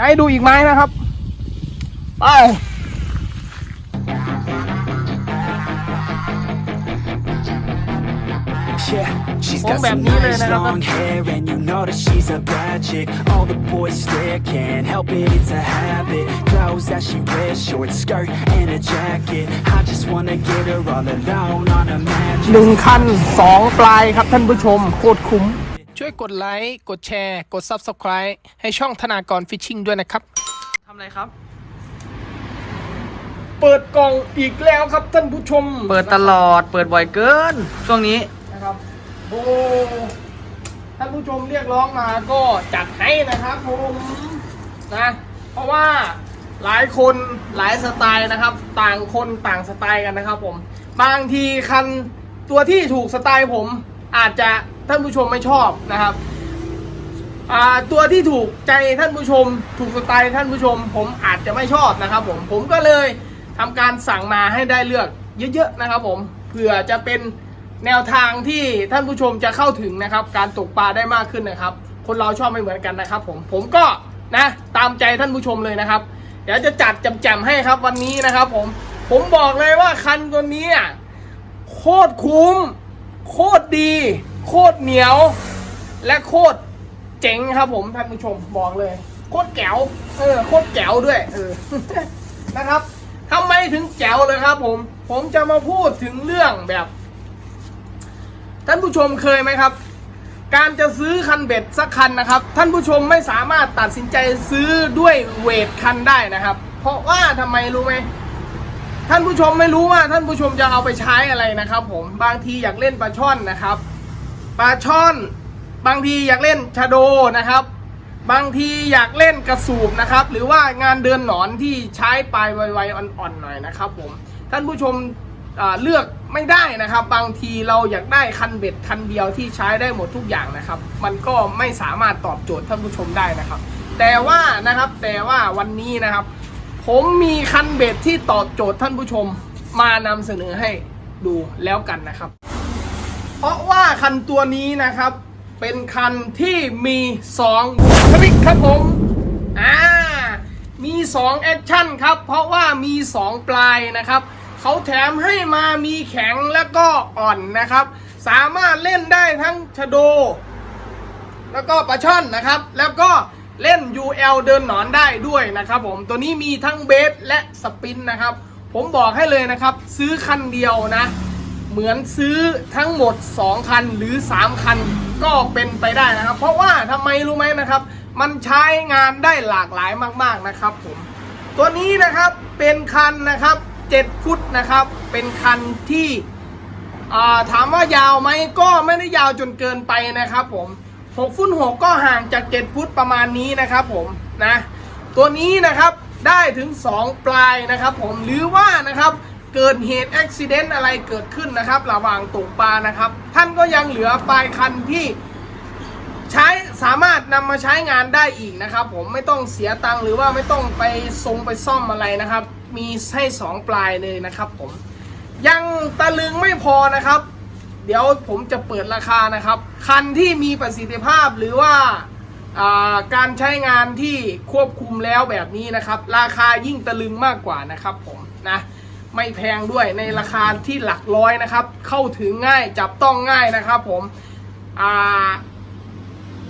จะให้ดูอีกไม้นะครับ ไป Yeah, she's Oh, got some แบบนี้เลย nice นะครับ long hair and you know that she's a bad chick. All the boys stare, can't help it, it's a habit. Clothes that she wears, short skirt and a jacket. I just wanna get her all alone on a magic. หนึ่งคันสองปลายครับท่านผู้ชมโคตรคุ้มช่ วยกดไลค์ กดแชร์ กด Subscribe ให้ช่องธนากรฟิชชิงด้วยนะครับ ทำอะไรครับ เปิดกล่องอีกแล้วครับท่านผู้ชมเปิดตลอด เปิดบ่อยเกิน ช่วงนี้ นะครับ โอ้ ท่านผู้ชมเรียกร้องมาก็จัดให้นะครับผมนะ เพราะว่าหลายคนหลายสไตล์นะครับ ต่างคนต่างสไตล์กันนะครับผม บางทีคันตัวที่ถูกสไตล์ผมอาจจะ ท่านผู้ชมไม่ชอบนะครับตัวที่ถูกใจท่านผู้ชม ถูกสไตล์ท่านผู้ชม ผมอาจจะไม่ชอบนะครับผมผมก็เลยทำการสั่งมาให้ได้เลือกเยอะๆนะครับผมเผื่อจะเป็นแนวทางที่ท่านผู้ชมจะเข้าถึงนะครับ การตกปลาได้มากขึ้นนะครับ คนเราชอบไม่เหมือนกันนะครับ ผมผมก็นะตามใจท่านผู้ชมเลยนะครับ เดี๋ยวจะจัดจำๆให้ครับวันนี้นะครับ ผมผมบอกเลยว่าคันตัวนี้โคตรคุ้ม โคตรดี โคตรเหนียว และโคตรเจ๋งครับผมท่านผู้ชมบอกเลย โคตรแจ๋วเออโคตรแจ๋วด้วย เออนะครับทำไมถึงแจ๋วเลยครับ ผม ผมจะมาพูดถึงเรื่องแบบ ท่านผู้ชมเคยไหมครับ การจะซื้อคันเบ็ดสักคันนะครับ ท่านผู้ชมไม่สามารถตัดสินใจซื้อด้วยเวทคันได้นะครับ เพราะว่าทำไมรู้ไหมท่านผู้ชมไม่รู้ว่าท่านผู้ชมจะเอาไปใช้อะไรนะครับ ผมบางทีอยากเล่นปลาช่อนนะครับ ปลาช่อน บางทีอยากเล่นชาโดนะครับ บางทีอยากเล่นกระสูบนะครับ หรือว่างานเดินหนอนที่ใช้ปลายไวๆอ่อนๆหน่อยนะครับผมท่านผู้ชมเลือกไม่ได้นะครับ บางทีเราอยากได้คันเบ็ดคันเดียวที่ใช้ได้หมดทุกอย่างนะครับ มันก็ไม่สามารถตอบโจทย์ท่านผู้ชมได้นะครับ แต่ว่านะครับแต่ว่าวันนี้นะครับ ผมมีคันเบ็ดที่ตอบโจทย์ท่านผู้ชมมานำเสนอให้ดูแล้วกันนะครับ เพราะว่าคันตัวนี้นะครับ เป็นคันที่มี2คลิกครับผมอ่ามี2แอคชั่นครับ เพราะว่ามี 2 ปลายนะครับเขาแถมให้มามีแข็งและก็อ่อนนะครับ สามารถเล่นได้ทั้งชะโด แล้วก็ปลาช่อนนะครับ แล้วก็เล่น UL เดินหนอนได้ด้วยนะครับผมตัวนี้มีทั้งเบสและสปินนะครับ ผมบอกให้เลยนะครับ ซื้อคันเดียวนะ เหมือนซื้อทั้งหมด 2 คันหรือ 3 คันก็เป็นไปได้นะครับ เพราะว่าทำไมรู้ไหมนะครับ มันใช้งานได้หลากหลายมากๆนะครับผมตัวนี้นะครับเป็นคันนะครับ 7 ฟุตนะครับ เป็นคันที่ถามว่ายาวไหมก็ไม่ได้ยาวจนเกินไปนะครับผม6ฟุต6ก็ห่างจาก 7 ฟุตประมาณนี้นะครับผมนะตัวนี้นะครับได้ถึง 2 ปลายนะครับผมหรือว่านะครับ เกิดเหตุอุบิเหตุอะไรเกิดขึ้นนะครับระหว่างตกปลานะครับ ท่านก็ยังเหลือปลายคันที่ใช้สามารถนำมาใช้งานได้อีกนะครับ ผมไม่ต้องเสียตังค์หรือว่าไม่ต้องไปทรงไปซ่อมอะไรนะครับ มีให้สองปลายเลยนะครับ ผมยังตะลึงไม่พอนะครับ เดี๋ยวผมจะเปิดราคานะครับ คันที่มีประสิทธิภาพหรือว่าการใช้งานที่ควบคุมแล้วแบบนี้นะครับ ราคายิ่งตะลึงมากกว่านะครับผมนะ ไม่แพงด้วยในราคาที่หลักร้อยนะครับ เข้าถึงง่ายจับต้องง่ายนะครับผมอ่า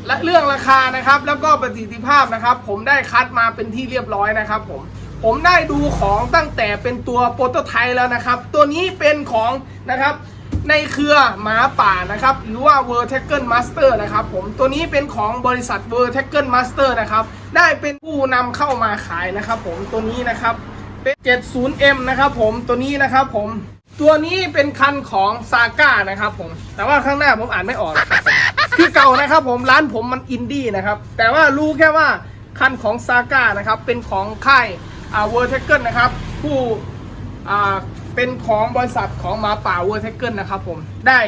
และเรื่องราคานะครับ แล้วก็ประสิทธิภาพนะครับ ผมได้คัดมาเป็นที่เรียบร้อยนะครับผมผมได้ดูของตั้งแต่เป็นตัวโปรโตไทป์แล้วนะครับ ตัวนี้เป็นของนะครับในเครือหมาป่านะครับ หรือว่า w o r t a g e Master นะครับผมตัวนี้เป็นของบริษัท w o r t a g e Master นะครับ ได้เป็นผู้นำเข้ามาขายนะครับ ผมตัวนี้นะครับ เป็น 70M นะครับผมตัวนี้นะครับผมตัวนี้เป็นคันของซาก้านะครับผม แต่ว่าข้างหน้าผมอ่านไม่ออก คือเก่านะครับผมร้านผมมันอินดี้นะครับ แต่ว่ารู้แค่ว่าคันของซาก้านะครับ เป็นของค่ายอ่าเวอร์เทเกิลนะครับ ผู้อ่าเป็นของบริษัทของหมาป่าเวอร์เทเกิลนะครับผมได้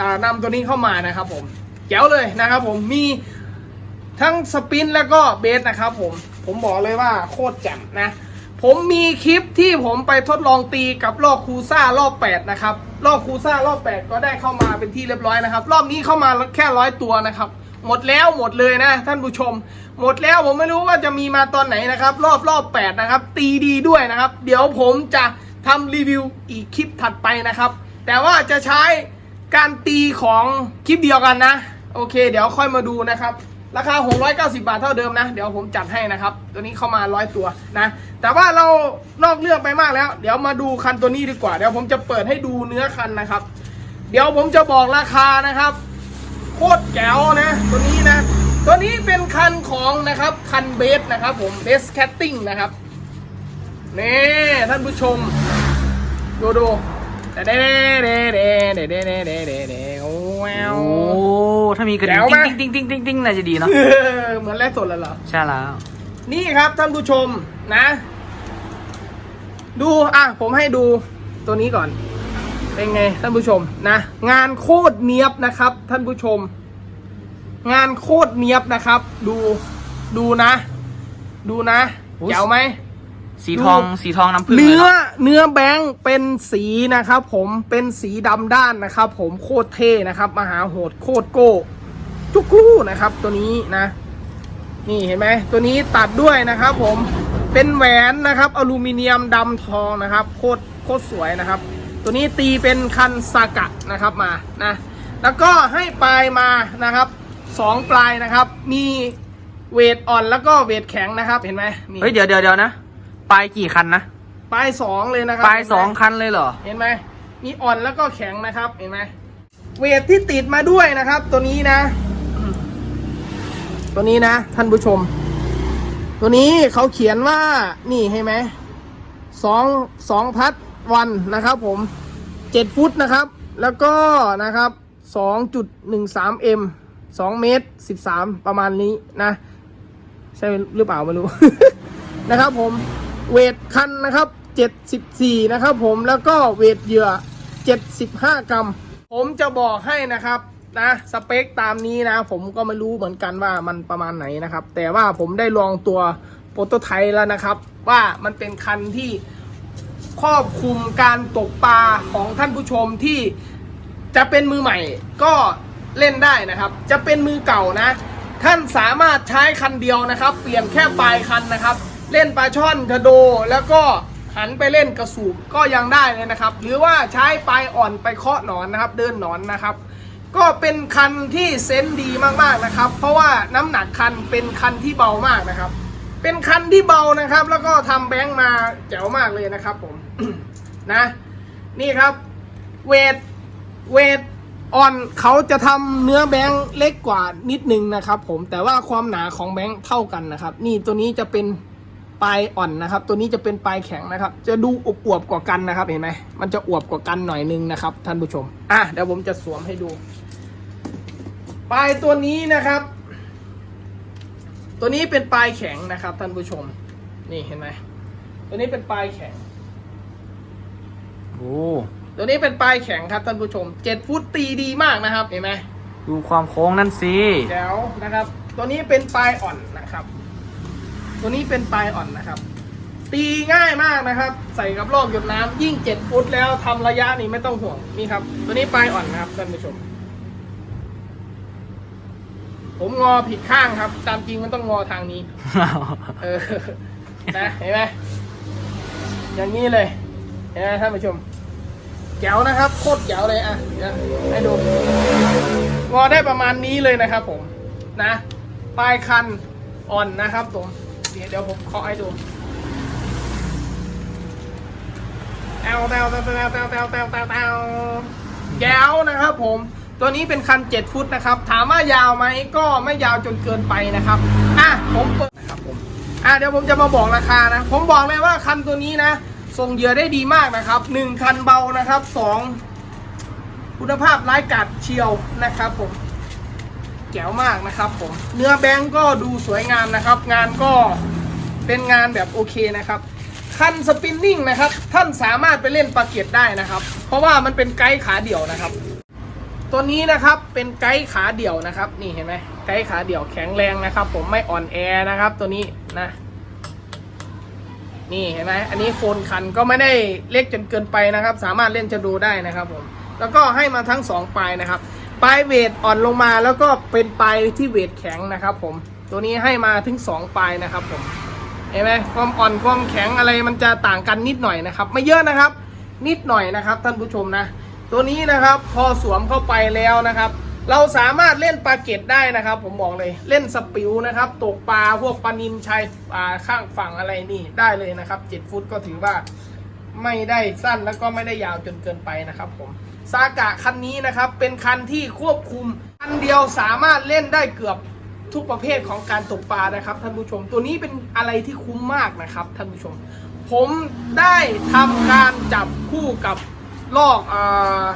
อ่านำตัวนี้เข้ามานะครับผมแจ๋วเลยนะครับผมมีทั้งสปินแล้วก็เบสนะครับผม ผมบอกเลยว่าโคตรแจ่มนะ ผมมีคลิปที่ผมไปทดลองตีกับรอบคูซ่ารอบ 8 นะครับ รอบคูซ่ารอบ 8 ก็ได้เข้ามาเป็นที่เรียบร้อยนะครับ รอบนี้เข้ามาแค่ร้อยตัวนะครับ หมดแล้วหมดเลยนะ ท่านผู้ชม หมดแล้วผมไม่รู้ว่าจะมีมาตอนไหนนะครับ รอบรอบแปดนะครับ ตีดีด้วยนะครับ เดี๋ยวผมจะทำรีวิวอีกคลิปถัดไปนะครับ แต่ว่าจะใช้การตีของคลิปเดียวกันนะ โอเค เดี๋ยวค่อยมาดูนะครับ ราคา 690 บาทเท่าเดิมนะ เดี๋ยวผมจัดให้นะครับ ตัวนี้เข้ามาร้อยตัวนะ แต่ว่าเรานอกเรื่องไปมากแล้ว เดี๋ยวมาดูคันตัวนี้ดีกว่า เดี๋ยวผมจะเปิดให้ดูเนื้อคันนะครับ เดี๋ยวผมจะบอกราคานะครับ โคตรแจ๋วนะ ตัวนี้นะ ตัวนี้เป็นคันของนะครับคันเบสนะครับผมเบสแคตติ้งนะครับนี่ท่านผู้ชมดูดู เด้เด้เด้เด้เด้เด้เด้เด้เด้โอ้แวโอ้ถ้ามีกระดิ่แจ๋วงไหมติ๊งติ๊งติ๊งติ๊งติ๊งน่าจะดีเนาะเหมือนแรกสดเลยเหรอ ใช่แล้ว นี่ครับท่านผู้ชมนะ ดูอะผมให้ดูตัวนี้ก่อน เป็นไงท่านผู้ชมนะ งานโคตรเนียบนะครับ ท่านผู้ชม งานโคตรเนียบนะครับ ดูดูนะ ดูนะเจ๋วไหม สีทองดูสีทองน้ำผึ้งเลยเนื้อเนาะเนื้อแบงค์เป็นสีนะครับ ผมเป็นสีดำด้านนะครับ ผมโคตรเท่นะครับ มหาโหดโคตรโก้จุกกู้นะครับ ตัวนี้นะ นี่เห็นไหมตัวนี้ตัดด้วยนะครับ ผมเป็นแหวนนะครับ อลูมิเนียมดำทองนะครับ โคตรโคตรสวยนะครับ ตัวนี้ตีเป็นคันซากะนะครับมานะแล้วก็ให้ปลายมานะครับสองปลายนะครับ มีเวทอ่อนแล้วก็เวทแข็งนะครับ เห็นไหมนี่เฮ้ยเดี๋ยวเดี๋ยวเดี๋ยวนะ ปลายกี่คันนะปลายสองเลยนะครัปลายเห็นไหมสองคันเลยเหรอ เห็นไหมมีอ่อนแล้วก็แข็งนะครับ เห็นไหมเวทที่ติดมาด้วยนะครับ ตัวนี้นะ ตัวนี้นะ ท่านผู้ชม ตัวนี้เขาเขียนว่านี่เห็นไหมสองสองพัดวันนะครับ ผมเจ็ดฟุตนะครับ แล้วก็นะครับสองจุดหนึ่งสามเอ็มสองเมตรสิบสามประมาณนี้นะ ใช่หรือเปล่าไม่รู้ นะครับผม เวทคันนะครับ 74 นะครับผมแล้วก็เวทเหยื่อ 75 กรัม ผมจะบอกให้นะครับนะสเปคตามนี้นะ ผมก็ไม่รู้เหมือนกันว่ามันประมาณไหนนะครับ แต่ว่าผมได้ลองตัวโปรโตไทป์แล้วนะครับ ว่ามันเป็นคันที่ครอบคลุมการตกปลาของท่านผู้ชมที่จะเป็นมือใหม่ก็เล่นได้นะครับ จะเป็นมือเก่านะ ท่านสามารถใช้คันเดียวนะครับ เปลี่ยนแค่ปลายคันนะครับ เล่นปลาช่อนทะโดแล้วก็หันไปเล่นกระสูบก็ยังได้เลยนะครับ หรือว่าใช้ปลายอ่อนไปเคาะหนอนนะครับ เดินหนอนนะครับ ก็เป็นคันที่เซนดีมากๆนะครับ เพราะว่าน้ำหนักคันเป็นคันที่เบามากนะครับ เป็นคันที่เบานะครับ แล้วก็ทำแบงค์มาแจ๋วมากเลยนะครับ ผมนะ นี่ครับเวทเวทอ่อนเขาจะทำเนื้อแบงค์เล็กกว่านิดนึงนะครับ ผมแต่ว่าความหนาของแบงค์เท่ากันนะครับ นี่ตัวนี้จะเป็น ปลายอ่อนนะครับ ตัวนี้จะเป็นปลายแข็งนะครับ จะดูอวบๆกว่ากันนะครับ เห็นไหมมันจะอวบกว่ากันหน่อยนึงนะครับ ท่านผู้ชม อะเดี๋ยวผมจะสวมให้ดู ปลายตัวนี้นะครับ ตัวนี้เป็นปลายแข็งนะครับ ท่านผู้ชม นี่เห็นไหมตัวนี้เป็นปลายแข็งโอ้ตัวนี้เป็นปลายแข็งครับท่านผู้ชม7ฟุตตีดีมากนะครับ เห็นไหมดูความโค้งนั่นสิแจ๋วนะครับ ตัวนี้เป็นปลายอ่อนนะครับ ตัวนี้เป็นปลายอ่อนนะครับ ตีง่ายมากนะครับ ใส่กับโลกหยดน้ำยิ่ง7ฟุตแล้วทำระยะนี้ไม่ต้องห่วงนี่ครับ ตัวนี้ปลายอ่อนนะครับท่านผู้ชม ผมงอผิดข้างครับ ตามจริงมันต้องงอทางนี้เออนะเห็นไหมอย่างนี้เลยเห็นไหมท่านผู้ชมแจ๋วนะครับโคตรแจ๋วเลยอะเดี๋ยวให้ดูงอได้ประมาณนี้เลยนะครับผมนะปลายคันอ่อนนะครับผม เดี๋ยวเดี๋ยวผมเคาะให้ดูแอวแตวแตวแตวแตวแตวแตวแตวแตวแก้วนะครับผม ตัวนี้เป็นคัน 7 ฟุตนะครับ ถามว่ายาวไหมก็ไม่ยาวจนเกินไปนะครับ อะ ผมเปิดนะครับผม อะ เดี๋ยวผมจะมาบอกราคานะ ผมบอกเลยว่าคันตัวนี้นะส่งเหยื่อได้ดีมากนะครับหนึ่งคันเบานะครับสองคุณภาพร้ายกัดเชียวนะครับผม แจ๋วมากนะครับผมเนื้อแบงก์ก็ดูสวยงามนะครับ งานก็เป็นงานแบบโอเคนะครับคันสปินนิ่งนะครับ ท่านสามารถไปเล่นปลาเก็ตได้นะครับ เพราะว่ามันเป็นไกด์ขาเดี่ยวนะครับ ตัวนี้นะครับเป็นไกด์ขาเดี่ยวนะครับ นี่เห็นไหมไกด์ขาเดี่ยวแข็งแรงนะครับ ผมไม่อ่อนแอนะครับ ตัวนี้นะ นี่เห็นไหมอันนี้โคนคันก็ไม่ได้เล็กจนเกินไปนะครับ สามารถเล่นจะดูได้นะครับผมแล้วก็ให้มาทั้งสองปลายนะครับ ปลายเวทอ่อนลงมาแล้วก็เป็นปลายที่เวทแข็งนะครับผมตัวนี้ให้มาถึง 2 ปลายนะครับผมเห็นไหมความอ่อนความแข็งอะไรมันจะต่างกันนิดหน่อยนะครับ ไม่เยอะนะครับ นิดหน่อยนะครับ ท่านผู้ชมนะ ตัวนี้นะครับพอสวมเข้าไปแล้วนะครับ เราสามารถเล่นปลาเกตได้นะครับ ผมบอกเลยเล่นสปิวนะครับตกปลาพวกปลานินชายอ่าข้างฝั่งอะไรนี่ได้เลยนะครับ 7 ฟุตก็ถือว่าไม่ได้สั้นแล้วก็ไม่ได้ยาวจนเกินไปนะครับผม ซากะคันนี้นะครับ เป็นคันที่ควบคุม คันเดียวสามารถเล่นได้เกือบทุกประเภทของการตกปลานะครับท่านผู้ชม ตัวนี้เป็นอะไรที่คุ้มมากนะครับท่านผู้ชม ผมได้ทำการจับคู่กับลอกอ่า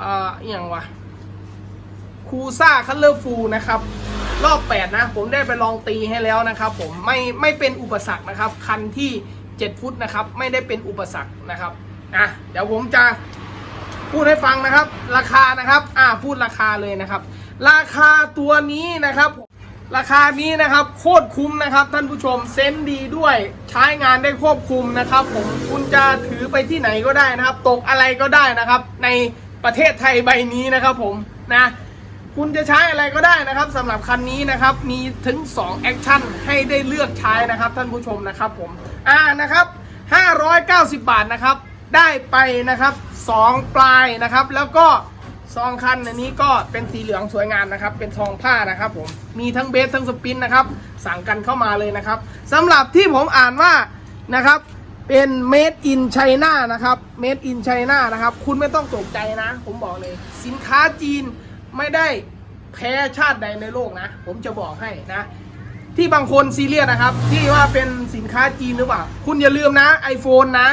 อ่าอย่างวะคูซ่าคัลเลอร์ฟูลนะครับ รอบ 8 นะ ผมได้ไปลองตีให้แล้วนะครับ ผมไม่ไม่เป็นอุปสรรคนะครับ คันที่ 7 ฟุตนะครับ ไม่ได้เป็นอุปสรรคนะครับ อะเดี๋ยวผมจะพูดให้ฟังนะครับ ราคานะครับ อ่าพูดราคาเลยนะครับ ราคาตัวนี้นะครับ ราคานี้นะครับโคตรคุ้มนะครับ ท่านผู้ชมเซนดีด้วยใช้งานได้ควบคุมนะครับ ผมคุณจะถือไปที่ไหนก็ได้นะครับ ตกอะไรก็ได้นะครับ ในประเทศไทยใบนี้นะครับ ผมนะคุณจะใช้อะไรก็ได้นะครับสำหรับคันนี้นะครับ มีถึง 2 แอคชั่นให้ได้เลือกใช้นะครับ ท่านผู้ชมนะครับผมอ่านะครับ 590 บาทนะครับ ได้ไปนะครับ 2 ปลายนะครับ แล้วก็ซองคันอันนี้ก็เป็นสีเหลืองสวยงามนะครับ เป็นซองผ้านะครับผมมีทั้งเบสทั้งสปินนะครับ สั่งกันเข้ามาเลยนะครับสำหรับที่ผมอ่านว่านะครับ เป็น made in China นะครับ made in China นะครับ คุณไม่ต้องตกใจนะ ผมบอกเลย สินค้าจีนไม่ได้แพ้ชาติใดในโลกนะ ผมจะบอกให้นะ ที่บางคนซีเรียสนะครับ ที่ว่าเป็นสินค้าจีนหรือเปล่า คุณอย่าลืมนะ iPhone นะ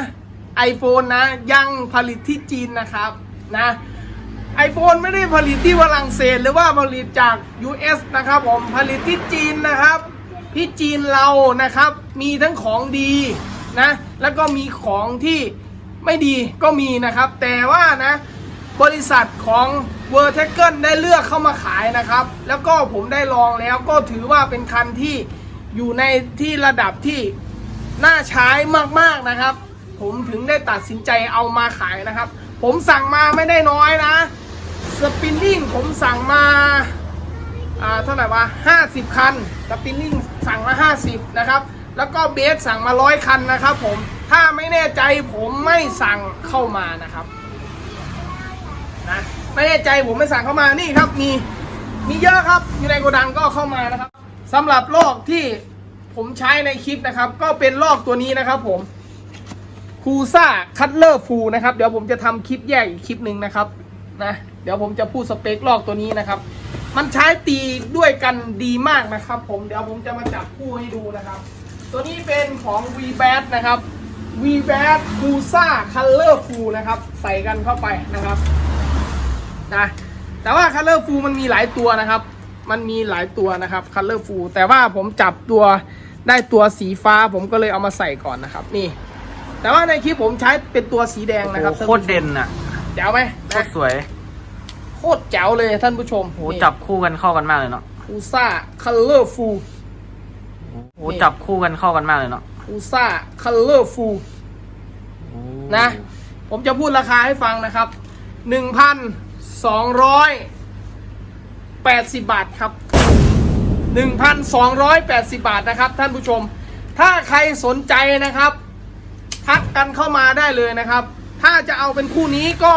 iPhone นะ ยังผลิตที่จีนนะครับนะ iPhone ไม่ได้ผลิตที่ฝรั่งเศสหรือว่าผลิตจาก US นะครับผมผลิตที่จีนนะครับ ที่จีนเรานะครับ มีทั้งของดีนะแล้วก็มีของที่ไม่ดีก็มีนะครับ แต่ว่านะบริษัทของ w o r t e c e ได้เลือกเข้ามาขายนะครับ แล้วก็ผมได้ลองแล้วก็ถือว่าเป็นคันที่อยู่ในที่ระดับที่น่าใช้มากๆนะครับ ผมถึงได้ตัดสินใจเอามาขายนะครับ ผมสั่งมาไม่ได้น้อยนะสปินนิ่งผมสั่งมาอ่าเท่าไหร่วะ50คันสปินนิ่งสั่งมา50นะครับ แล้วก็เบสสั่งมาร้อยคันนะครับผมถ้าไม่แน่ใจผมไม่สั่งเข้ามานะครับนะไม่แน่ใจผมไม่สั่งเข้ามานี่ครับมีมีเยอะครับอยู่ในโกดังก็เข้ามานะครับสำหรับลอกที่ผมใช้ในคลิปนะครับ ก็เป็นลอกตัวนี้นะครับผม คูซ่าคัตเลอร์ฟูนะครับ เดี๋ยวผมจะทำคลิปแยกอีกคลิปหนึ่งนะครับนะเดี๋ยวผมจะพูดสเปคลอกตัวนี้นะครับ มันใช้ตีด้วยกันดีมากนะครับ ผมเดี๋ยวผมจะมาจับคู่ให้ดูนะครับ ตัวนี้เป็นของ v b a t นะครับ v b a t คูซ่าคัลเลอร์ฟูนะครับ ใส่กันเข้าไปนะครับนะแต่ว่า Color Full มันมีหลายตัวนะครับ มันมีหลายตัวนะครับ Color Full แต่ว่าผมจับตัวได้ตัวสีฟ้าผมก็เลยเอามาใส่ก่อนนะครับ นี่ แต่ว่าในคลิปผมใช้เป็นตัวสีแดงนะครับโอ้โหโคตรเด่นอะแจ๋วไหมโคตรสวย โคตรแจ๋วเลยท่านผู้ชมโอ้โหจับคู่กันเข้ากันมากเลยเนาะอูซ่า Color Full โอ้โหจับคู่กันเข้ากันมากเลยเนาะอูซ่า Color Full โอ้นะ ผมจะพูดราคาให้ฟังนะครับหนึ่งพันสองร้อยแปดสิบบาทครับหนึ่งพันสองร้อยแปดสิบบาทนะครับท่านผู้ชม ถ้าใครสนใจนะครับ ทักกันเข้ามาได้เลยนะครับ ถ้าจะเอาเป็นคู่นี้ก็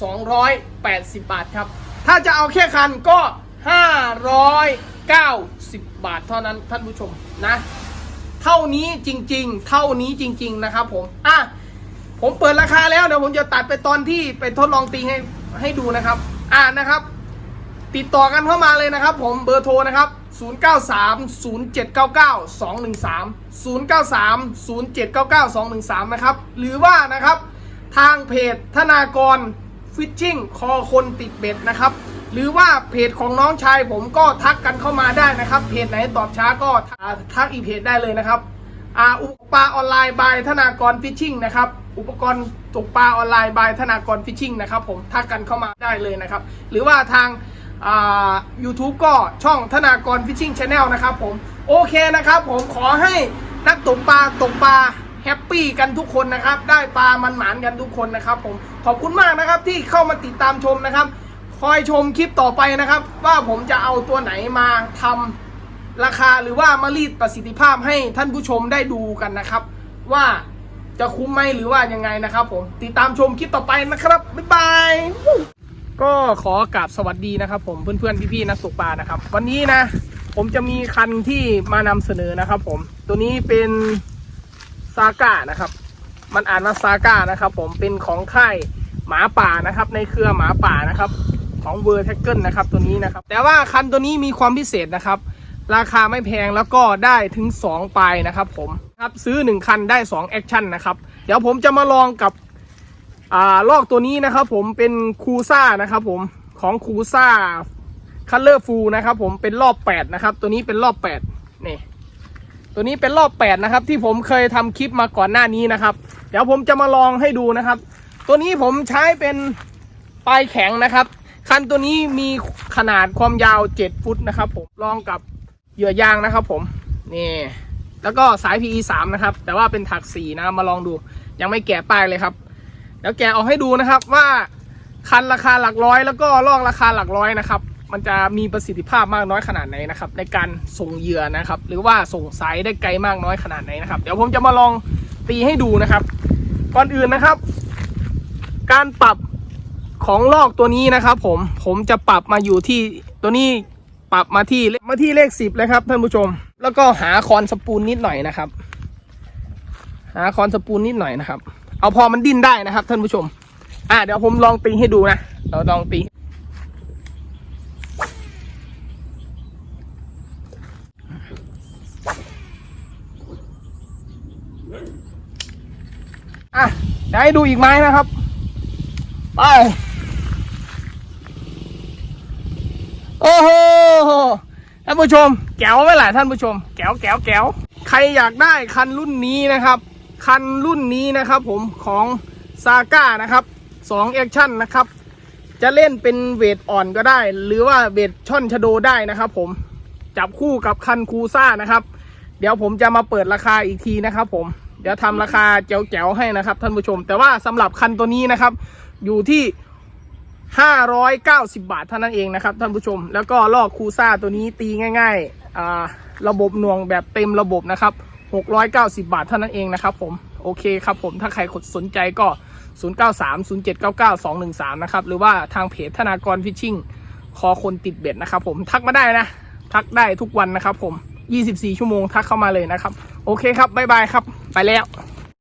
1,280 บาทครับ ถ้าจะเอาแค่คันก็ 590 บาทเท่านั้นท่านผู้ชมนะ เท่านี้จริง ๆ เท่านี้จริง ๆ นะครับผมอะผมเปิดราคาแล้วเดี๋ยวผมจะตัดไปตอนที่ไปทดลองตีให้ให้ดูนะครับ อ่านะครับ ติดต่อกันเข้ามาเลยนะครับ ผมเบอร์โทรนะครับ 0930799213 0930799213 นะครับ หรือว่านะครับทางเพจธนากรฟิชชิ่งคอคนติดเบ็ดนะครับ หรือว่าเพจของน้องชายผมก็ทักกันเข้ามาได้นะครับ เพจไหนตอบช้าก็ทักอีเพจได้เลยนะครับอาอุปปลาออนไลน์บายธนากรฟิชชิ่งนะครับอุปกรณ์ตกปลาออนไลน์บายธนากรฟิชชิ่งนะครับผมทักกันเข้ามาได้เลยนะครับ หรือว่าทาง YouTube ก็ช่องธนากรฟิชชิ่งชาแนลนะครับผมโอเคนะครับผมขอให้นักตกปลาตกปลาแฮปปี้กันทุกคนนะครับ ได้ปลามันหมานกันทุกคนนะครับผมขอบคุณมากนะครับที่เข้ามาติดตามชมนะครับ คอยชมคลิปต่อไปนะครับ ว่าผมจะเอาตัวไหนมาทำราคาหรือว่ามารีดประสิทธิภาพให้ท่านผู้ชมได้ดูกันนะครับ ว่าจะคุ้มไหมหรือว่ายังไงนะครับผมติดตามชมคลิปต่อไปนะครับบ๊ายบาย ก็ขอกราบสวัสดีนะครับ ผมเพื่อนๆพี่ๆนักตกปลานะครับ วันนี้นะ ผมจะมีคันที่มานำเสนอนะครับ ผมตัวนี้เป็นซาก้านะครับ มันอ่านว่าซาก้านะครับ ผมเป็นของค่ายหมาป่านะครับ ในเครือหมาป่านะครับ ของเวอร์แท็กเกิลนะครับ ตัวนี้นะครับ แต่ว่าคันตัวนี้มีความพิเศษนะครับ ราคาไม่แพงแล้วก็ได้ถึง 2 ปลายนะครับ ผมครับซื้อ 1 คันได้2แอคชั่นนะครับ เดี๋ยวผมจะมาลองกับ อ่าลอกตัวนี้นะครับผมเป็นคูซ่านะครับผมของคูซ่าคัลเลอร์ฟูนะครับผมเป็นรอบ8นะครับ ตัวนี้เป็นรอบ8นี่ตัวนี้เป็นรอบ8นะครับ ที่ผมเคยทำคลิปมาก่อนหน้านี้นะครับ เดี๋ยวผมจะมาลองให้ดูนะครับ ตัวนี้ผมใช้เป็นปลายแข็งนะครับ คันตัวนี้มีขนาดความยาว7ฟุตนะครับ ผมลองกับเหยื่อยางนะครับ ผมนี่แล้วก็สาย PE 3นะครับ แต่ว่าเป็นถักสีนะมาลองดู ยังไม่แกะป้ายเลยครับ เดี๋ยวแกะออกให้ดูนะครับว่าคันราคาหลักร้อย แล้วก็ลอกราคาหลักร้อยนะครับ มันจะมีประสิทธิภาพมากน้อยขนาดไหนนะครับ ในการส่งเหยื่อนะครับ หรือว่าส่งสายได้ไกลมากน้อยขนาดไหนนะครับ เดี๋ยวผมจะมาลองตีให้ดูนะครับ ก่อนอื่นนะครับ การปรับของลอกตัวนี้นะครับ ผมผมจะปรับมาอยู่ที่ตัวนี้ปรับมาที่มาที่เลขสิบเลยครับท่านผู้ชม แล้วก็หาคอนสปูลนิดหน่อยนะครับ หาคอนสปูลนิดหน่อยนะครับ เอาพอมันดิ้นได้นะครับ ท่านผู้ชม อะเดี๋ยวผมลองตีให้ดูนะเราลองตี อะเดี๋ยวให้ดูอีกไม้นะครับ ไป โอ้โหท่านผู้ชม แก้วไหมล่ะท่านผู้ชม แก้วแก้วแก้วใครอยากได้คันรุ่นนี้นะครับ คันรุ่นนี้นะครับผมของซาก้านะครับ2แอคชั่นนะครับ จะเล่นเป็นเวทอ่อนก็ได้ หรือว่าเวทช่อนชะโดได้นะครับผมจับคู่กับคันคูซ่านะครับ เดี๋ยวผมจะมาเปิดราคาอีกทีนะครับผมเดี๋ยวทำราคาแจ๋วๆให้นะครับท่านผู้ชม แต่ว่าสำหรับคันตัวนี้นะครับ อยู่ที่ 590 บาทเท่านั้นเองนะครับท่านผู้ชม แล้วก็ลอกคูซ่าตัวนี้ตีง่าย ๆ ระบบหน่วงแบบเต็มระบบนะครับ 690 บาทเท่านั้นเองนะครับผมโอเคครับผมถ้าใครสนใจก็ 0930799213 นะครับ หรือว่าทางเพจธนากรฟิชชิ่งคอคนติดเบ็ดนะครับผมทักมาได้นะ ทักได้ทุกวันนะครับผม 24 ชั่วโมงทักเข้ามาเลยนะครับ โอเคครับ บ๊ายบายครับ ไปแล้ว